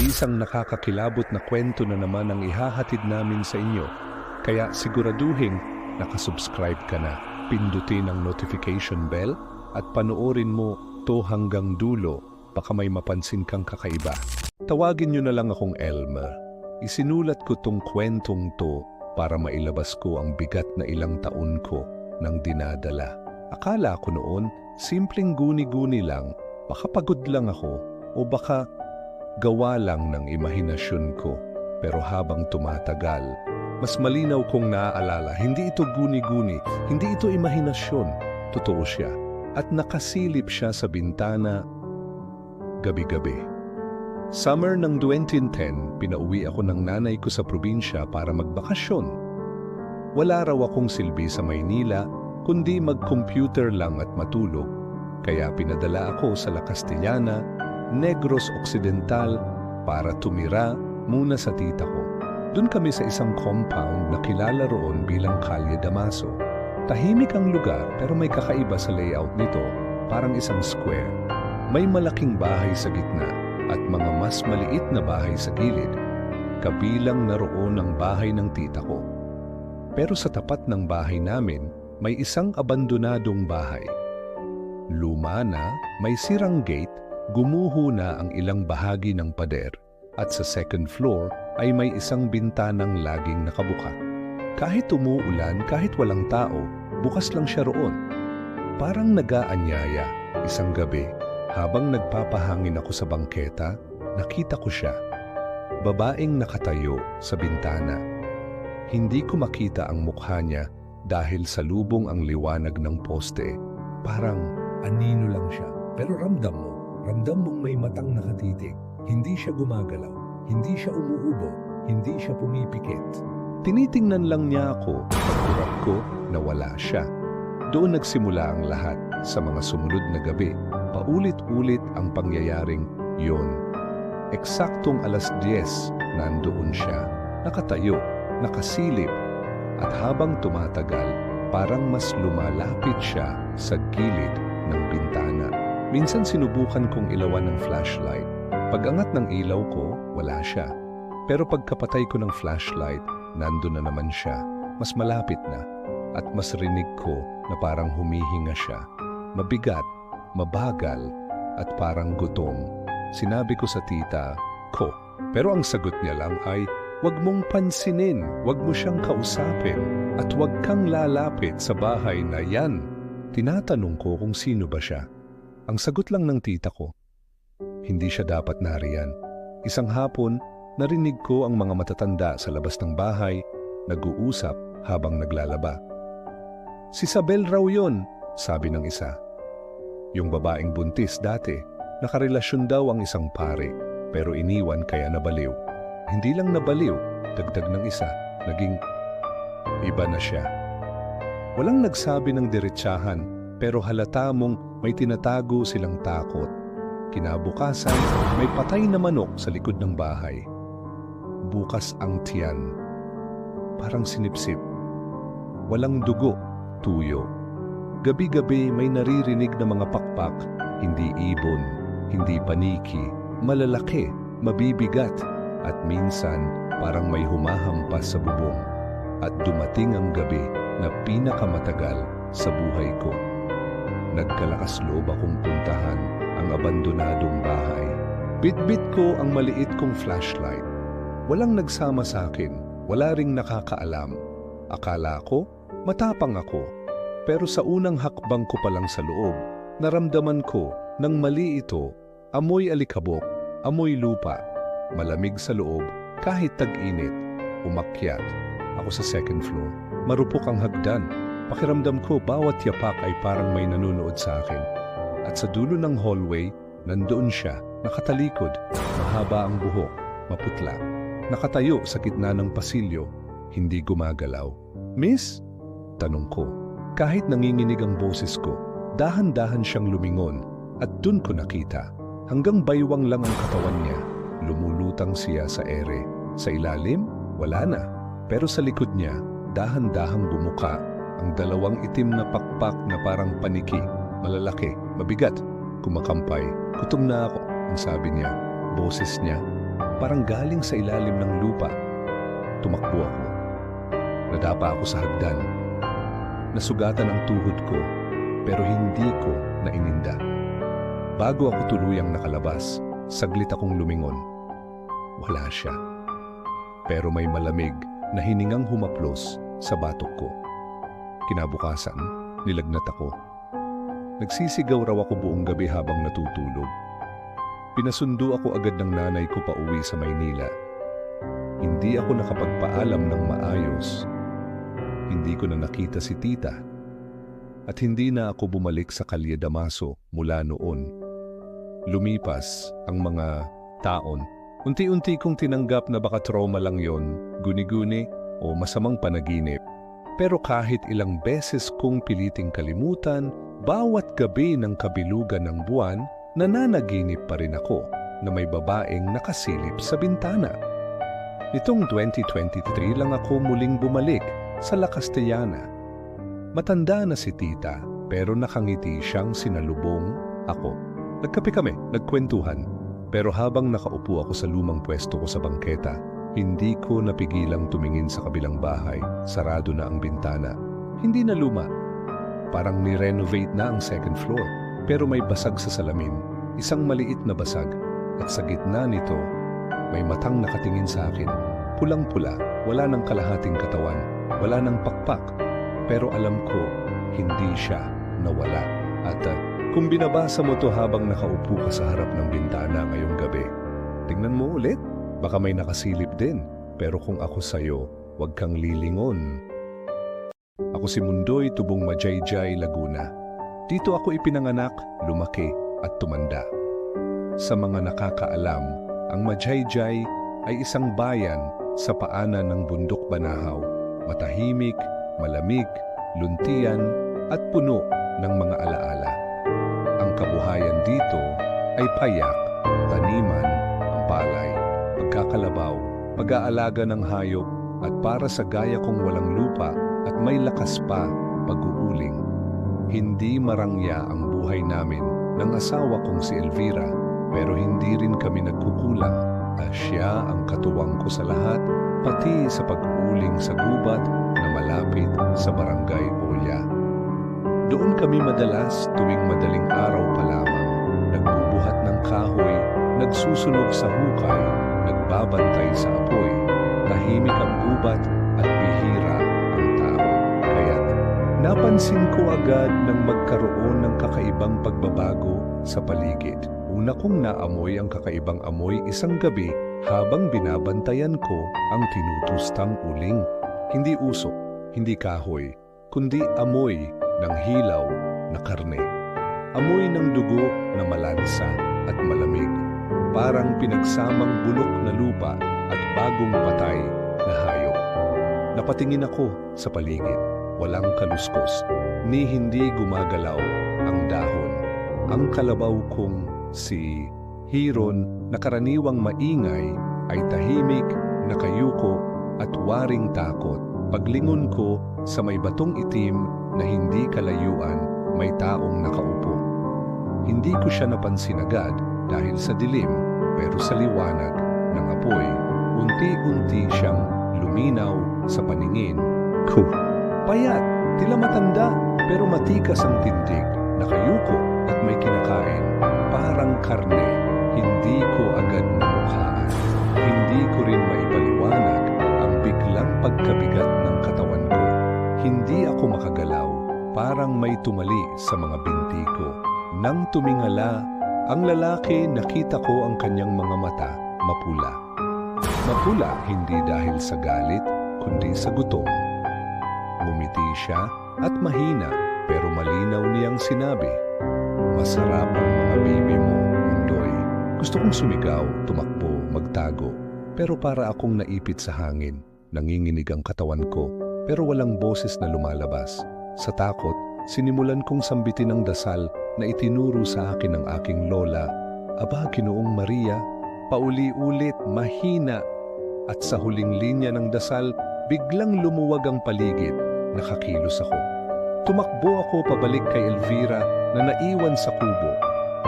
Isang nakakakilabot na kwento na naman ang ihahatid namin sa inyo. Kaya siguraduhin nakasubscribe ka na. Pindutin ang notification bell at panoorin mo to hanggang dulo. Baka may mapansin kang kakaiba. Tawagin nyo na lang akong Elmer. Isinulat ko tong kwentong to para mailabas ko ang bigat na ilang taon ko nang dinadala. Akala ko noon, simpleng guni-guni lang, baka pagod lang ako o baka gawa lang ng imahinasyon ko. Pero habang tumatagal, mas malinaw kong naaalala, hindi ito guni-guni, hindi ito imahinasyon, totoo siya. At nakasilip siya sa bintana gabi-gabi. Summer ng 2010, pinauwi ako ng nanay ko sa probinsya para magbakasyon. Wala raw akong silbi sa Maynila, kundi mag-computer lang at matulog. Kaya pinadala ako sa La Castellana, Negros Occidental, para tumira muna sa tita ko. Doon kami sa isang compound na kilala roon bilang Kalye Damaso. Tahimik ang lugar pero may kakaiba sa layout nito, parang isang square. May malaking bahay sa gitna at mga mas maliit na bahay sa gilid. Kabilang naroon ang bahay ng tita ko. Pero sa tapat ng bahay namin, may isang abandonadong bahay. Luma na, may sirang gate, gumuho na ang ilang bahagi ng pader, at sa second floor ay may isang bintanang laging nakabuka. Kahit umuulan, kahit walang tao, bukas lang siya roon. Parang nagaanyaya, isang gabi, habang nagpapahangin ako sa bangketa, nakita ko siya. Babaeng nakatayo sa bintana. Hindi ko makita ang mukha niya dahil sa lubong ang liwanag ng poste. Parang anino lang siya. Pero ramdam mo, ramdam mong may matang nakatitig. Hindi siya gumagalaw, hindi siya umuubo, hindi siya pumipikit. Tinitingnan lang niya ako, pagkurap ko na wala siya. Doon nagsimula ang lahat sa mga sumunod na gabi. Paulit-ulit ang pangyayaring yon. Eksaktong alas 10, nandoon siya, nakatayo, nakasilip, at habang tumatagal, parang mas lumalapit siya sa gilid ng bintana. Minsan sinubukan kong ilawan ng flashlight. Pag-angat ng ilaw ko, wala siya. Pero pagkapatay ko ng flashlight, nando na naman siya. Mas malapit na. At mas rinig ko na parang humihinga siya. Mabigat, mabagal, at parang gutom. Sinabi ko sa tita ko. Pero ang sagot niya lang ay, Huwag mong pansinin, huwag mo siyang kausapin, at huwag kang lalapit sa bahay na yan. Tinatanong ko kung sino ba siya. Ang sagot lang ng tita ko, hindi siya dapat nariyan. Isang hapon, narinig ko ang mga matatanda sa labas ng bahay, nag-uusap habang naglalaba. Si Sabel raw yon, sabi ng isa. Yung babaeng buntis dati, nakarelasyon daw ang isang pare, pero iniwan kaya nabaliw. Hindi lang nabaliw, dagdag ng isa, naging iba na siya. Walang nagsabi ng diretsahan, pero halata mong may tinatago silang takot. Kinabukasan, may patay na manok sa likod ng bahay. Bukas ang tiyan. Parang sinipsip. Walang dugo, tuyo. Gabi-gabi may naririnig na mga pakpak, hindi ibon, hindi paniki, malalaki, mabibigat, at minsan parang may humahampas sa bubong. At dumating ang gabi na pinakamatagal sa buhay ko. Nagkalakas loob akong puntahan ang abandonadong bahay. Bitbit ko ang maliit kong flashlight. Walang nagsama sa akin, wala ring nakakaalam. Akala ko, matapang ako. Pero sa unang hakbang ko pa lang sa loob, naramdaman ko nang mali ito, amoy alikabok, amoy lupa, malamig sa loob kahit tag-init, umakyat. Ako sa second floor, marupok ang hagdan. Pakiramdam ko bawat yapak ay parang may nanonood sa akin. At sa dulo ng hallway, nandoon siya, nakatalikod, mahaba ang buhok, maputla. Nakatayo sa gitna ng pasilyo, hindi gumagalaw. Miss? Tanong ko. Kahit nanginginig ang boses ko, dahan-dahan siyang lumingon at dun ko nakita. Hanggang baywang lang ang katawan niya, lumulutang siya sa ere. Sa ilalim, wala na. Pero sa likod niya, dahan-dahang bumuka ang dalawang itim na pakpak na parang paniki, malalaki, mabigat, kumakampay. Gutom na ako, ang sabi niya. Boses niya, parang galing sa ilalim ng lupa. Tumakbo ako. Nadapa ako sa hagdan. Nasugatan ang tuhod ko, pero hindi ko naininda. Bago ako tuluyang nakalabas, saglit akong lumingon. Wala siya. Pero may malamig na hiningang humaplos sa batok ko. Kinabukasan, nilagnat ako. Nagsisigaw raw ako buong gabi habang natutulog. Pinasundo ako agad ng nanay ko pa uwi sa Maynila. Hindi ako nakapagpaalam ng maayos. Hindi ko na nakita si tita. At hindi na ako bumalik sa Kalye Damaso mula noon. Lumipas ang mga taon. Unti-unti kong tinanggap na baka trauma lang yon, guni-guni o masamang panaginip. Pero kahit ilang beses kong piliting kalimutan, bawat gabi ng kabilugan ng buwan, nananaginip pa rin ako na may babaeng nakasilip sa bintana. Nitong 2023 lang ako muling bumalik sa La Castellana. Matanda na si tita pero nakangiti siyang sinalubong ako. Nagkape kami, nagkwentuhan. Pero habang nakaupo ako sa lumang pwesto ko sa bangketa, hindi ko napigilang tumingin sa kabilang bahay. Sarado na ang bintana. Hindi na luma. Parang ni-renovate na ang second floor. Pero may basag sa salamin. Isang maliit na basag. At sa gitna nito, may matang nakatingin sa akin. Pulang-pula, wala ng kalahating katawan, wala ng pakpak. Pero alam ko, hindi siya nawala. At uh, kung binabasa mo to habang nakaupo ka sa harap ng bintana ngayong gabi, tingnan mo ulit. Baka may nakasilip din, pero kung ako sa'yo, huwag kang lilingon. Ako si Mundoy Tubong Majayjay, Laguna. Dito ako ipinanganak, lumaki at tumanda. Sa mga nakakaalam, ang Majayjay ay isang bayan sa paanan ng bundok Banahaw, matahimik, malamig, luntian at puno ng mga alaala. Ang kabuhayan dito ay payak, taniman, palay, pagkakalabaw, pag-aalaga ng hayop at para sa gaya kong walang lupa at may lakas pa pag-uuling. Hindi marangya ang buhay namin ng asawa kong si Elvira pero hindi rin kami nagkukulang at siya ang katuwang ko sa lahat pati sa pag-uuling sa gubat na malapit sa barangay Olya. Doon kami madalas tuwing madaling araw pa lamang, nagbubuhat ng kahoy, nagsusunog sa hukay, nagbabantay sa apoy, tahimik ang gubat at bihira ang tao. Kaya't napansin ko agad nang magkaroon ng kakaibang pagbabago sa paligid. Una kong naamoy ang kakaibang amoy isang gabi habang binabantayan ko ang tinutustang uling. Hindi usok, hindi kahoy, kundi amoy ng hilaw na karne. Amoy ng dugo na malansa at malamig. Parang pinagsamang bulok na lupa at bagong patay na hayop. Napatingin ako sa paligid. Walang kaluskos, ni hindi gumagalaw ang dahon. Ang kalabaw kong si Hiron na karaniwang maingay ay tahimik, nakayuko at waring takot. Paglingon ko sa may batong itim na hindi kalayuan, may taong nakaupo. Hindi ko siya napansin agad dahil sa dilim, pero sa liwanag ng apoy, unti-unti siyang luminaw sa paningin ko. Payat, tila matanda, pero matikas ang tindig, nakayuko at may kinakain. Parang karne, hindi ko agad namukhaan. Hindi ko rin maipaliwanag ang biglang pagkabigat ng katawan ko. Hindi ako makagalaw, parang may tumali sa mga binti ko. Nang tumingala, ang lalaki nakita ko ang kanyang mga mata mapula. Mapula hindi dahil sa galit, kundi sa gutom. Ngumiti siya at mahina pero malinaw niyang sinabi, Masarap ang mga bibi mo, Mundoy. Gusto kong sumigaw, tumakbo, magtago. Pero para akong naipit sa hangin, nanginginig ang katawan ko, pero walang boses na lumalabas. Sa takot, sinimulan kong sambitin ang dasal na itinuro sa akin ng aking lola. Aba, Ginoong Maria, pauli-ulit, mahina. At sa huling linya ng dasal, biglang lumuwag ang paligid. Nakakilos ako. Tumakbo ako pabalik kay Elvira na naiwan sa kubo.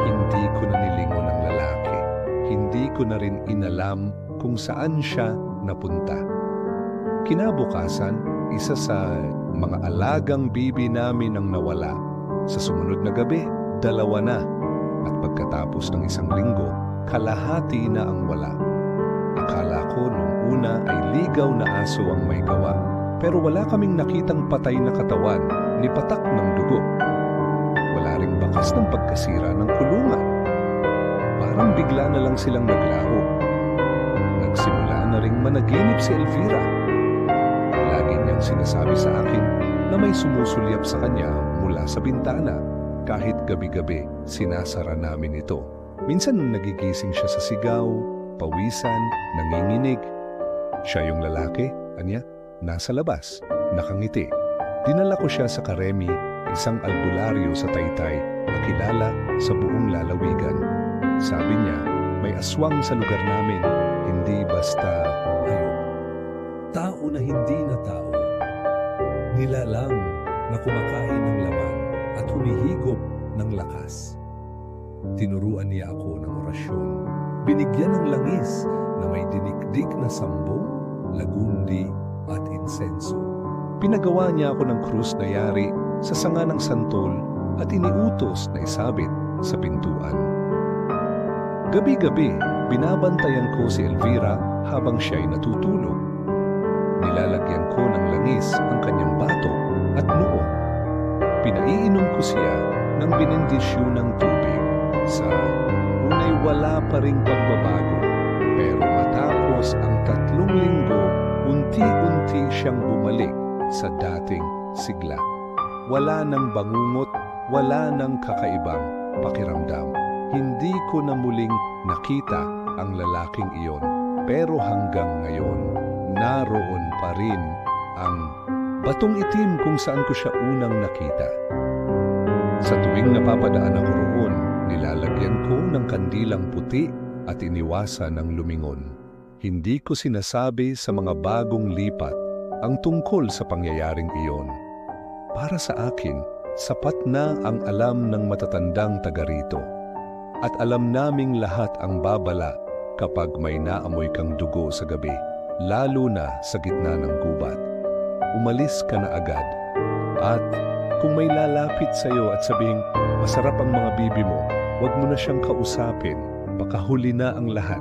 Hindi ko na nilingon ang lalaki. Hindi ko na rin inalam kung saan siya napunta. Kinabukasan, isa sa mga alagang bibi namin ang nawala. Sa sumunod na gabi, dalawa na. At pagkatapos ng isang linggo, kalahati na ang wala. Akala ko nung una ay ligaw na aso ang may gawa. Pero wala kaming nakitang patay na katawan ni patak ng dugo. Wala ring bakas ng pagkasira ng kulungan. Parang bigla na lang silang naglaho. Nagsimula na ring managinip si Elvira. Niyang sinasabi sa akin na may sumusulyap sa kanya mula sa bintana. Kahit gabi-gabi, sinasara namin ito. Minsan nagigising siya sa sigaw, pawisan, nanginginig. Siya yung lalaki, anya, nasa labas, nakangiti. Dinala ko siya sa Karemi, isang albularyo sa Taytay na kilala sa buong lalawigan. Sabi niya, may aswang sa lugar namin, hindi basta hayop. Tao na hindi na tao. Nilalang na kumakain ng laman at humihigop ng lakas. Tinuruan niya ako ng orasyon. Binigyan ng langis na may dinikdik na sambong, lagundi at insenso. Pinagawa niya ako ng krus na yari sa sanga ng santol at iniutos na isabit sa pintuan. Gabi-gabi, binabantayan ko si Elvira habang siya'y natutulog. Nilalagyan ko ng Ko siya ng binendisyo ng tubig. Sa unay wala pa ring pagbabago, pero matapos ang tatlong linggo, unti-unti siyang bumalik sa dating sigla. Wala nang bangungot, wala nang kakaibang pakiramdam. Hindi ko na muling nakita ang lalaking iyon, pero hanggang ngayon, naroon pa rin ang batong itim kung saan ko siya unang nakita. Sa tuwing napapadaan ako roon, nilalagyan ko ng kandilang puti at iniwasan ng lumingon. Hindi ko sinasabi sa mga bagong lipat ang tungkol sa pangyayaring iyon. Para sa akin, sapat na ang alam ng matatandang taga rito. At alam naming lahat ang babala kapag may naamoy kang dugo sa gabi, lalo na sa gitna ng gubat. Umalis ka na agad. At kung may lalapit sa iyo at sabihing, masarap ang mga bibi mo, huwag mo na siyang kausapin, baka huli na ang lahat.